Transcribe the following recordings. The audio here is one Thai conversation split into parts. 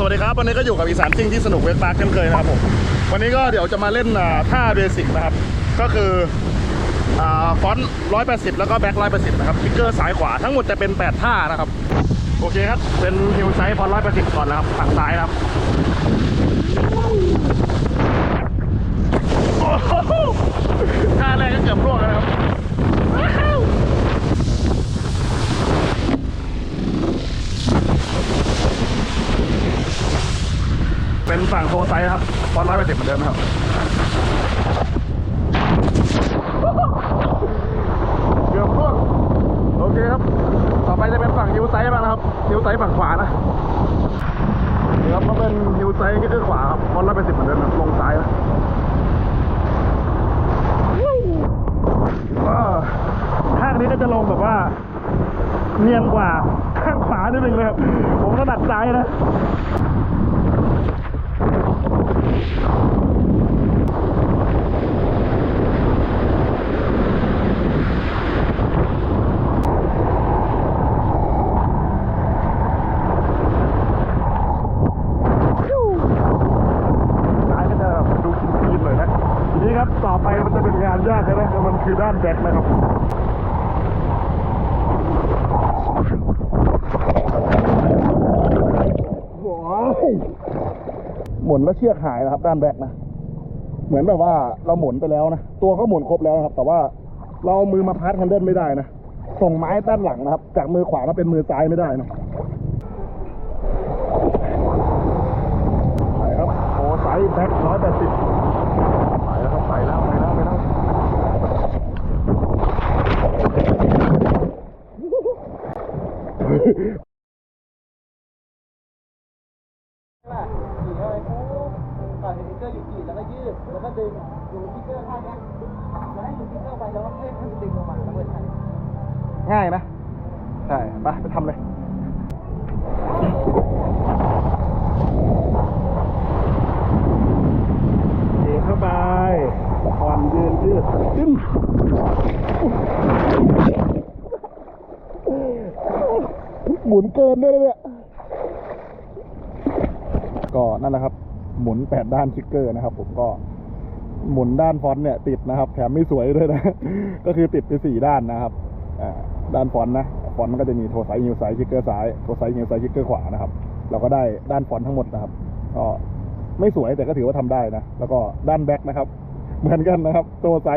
สวัสดีครับวันนี้ก็อยู่กับอีสานซิ่งที่สนุกเวกปาร์คเช่นเคยนะครับผมวันนี้ก็เดี๋ยวจะมาเล่นท่าเบสิกนะครับ ก็คืออฟอนต์ร้อยแล้วก็แบ็ค180นะครับฟิกเกอร์ซ้ายขวาทั้งหมดจะเป็น8ท่านะครับ โอเคครับ เป็นฮิลไซส์ฟอนต์180ก่อนนะครับฝั่งซ้ายนะครับโอ้โหท่าแรกก็เกือบร่วงแล้วนะครับว้าว เป็นฝั่งโทไซครับฟอนร้อยแปดสิบเหมือนเดิมนะครับเกือบร่วงโอเคครับ ต่อไปจะเป็นฝั่งฮิวไซบ้างนะครับฮิวไซฝั่งขวานะนี่ครับก็เป็นฮิวไซส์ก็คือขวาครับฟอนร้อยแปดสิบเหมือนเดิมนะลงซ้ายนะว้าข้างนี้ก็จะลงแบบว่า เนียนกว่าข้างขวานิดนึงเลยครับ ผมถนัดซ้ายนะ ต่อไปมันจะเป็นงานยากใช่ไหมมันคือด้านแบ็คนะครับว้าว หมุนแล้วเชือกหายนะครับ ด้านแบ็คนะ เหมือนแบบว่าเราหมุนไปแล้วนะ ตัวก็หมุนครบแล้วครับ แต่ว่าเราเอามือมาพัดแฮนเดิลไม่ได้นะ ส่งไม้ด้านหลังนะครับ จากมือขวามาเป็นมือซ้ายไม่ได้นะไปครับโอ้ไซส์แบ็คร้อยแปดสิบไปแล้วครับไปแล้วไปแล้วไปแล้ว เกอร์อยู่ขีดแล้วก็ยืดแล้วก็ดึงอยู่สติ๊กเกอร์ท่าเนี้ยแล้วให้อยู่สติ๊กเกอร์ไปแล้วก็เพ่งให้มันดึงลงมาแล้วเปิดทันง่ายนะใช่ไปไปทำเลยเองเข้าไปอ่อนยืนยืดดึงหมุนเกินด้วยเนี่ยก็นั่นแหละครับ หมุนแปดด้านชิกเกอร์นะครับ ผมก็หมุนด้านฟอนต์เนี่ยติดนะครับ แถมไม่สวยด้วยนะ ก็คือติดไปสี่ด้านนะครับอ่าด้านฟอนต์นะฟอนต์มันก็จะมีโทไซส์ฮิวไซชิกเกอร์ซ้ายโทไซส์ฮิวไซชิกเกอร์ขวานะครับ เราก็ได้ด้านฟอนต์ทั้งหมดนะครับก็ไม่สวยแต่ก็ถือว่าทำได้นะ แล้วก็ด้านแบ็คนะครับ เหมือนกันนะครับ โทไซ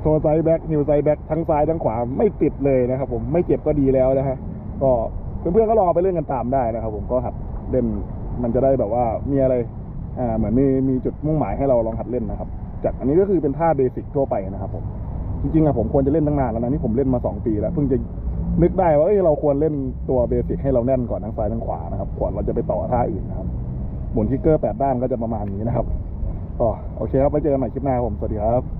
โทไซแบ็คฮิวไซแบ็คทั้งซ้ายทั้งขวาไม่ติดเลยนะครับผมไม่เจ็บก็ดีแล้วนะฮะก็เพื่อนๆก็ลองไปเล่นกันตามได้นะครับ ผมก็หัดเล่นมันจะได้แบบว่ามีอะไร อ่าเหมือนมีมีจุดมุ่งหมายให้เราลองหัดเล่นนะครับ จากอันนี้ก็คือเป็นท่าเบสิกทั่วไปนะครับผมจริงๆอะผมควรจะเล่นตั้งนานแล้วนะนี่ผมเล่นมาสองปีแล้วเพิ่งจะนึกได้ว่าเอ้ยเราควรเล่นตัวเบสิกให้เราแน่นก่อนทั้งซ้ายทั้งขวานะครับก่อนเราจะไปต่อท่าอื่นนะครับหมุนทิกเกอร์แปดด้านก็จะประมาณนี้นะครับอ๋อโอเคครับไว้เจอกันใหม่คลิปหน้าผมสวัสดีครับ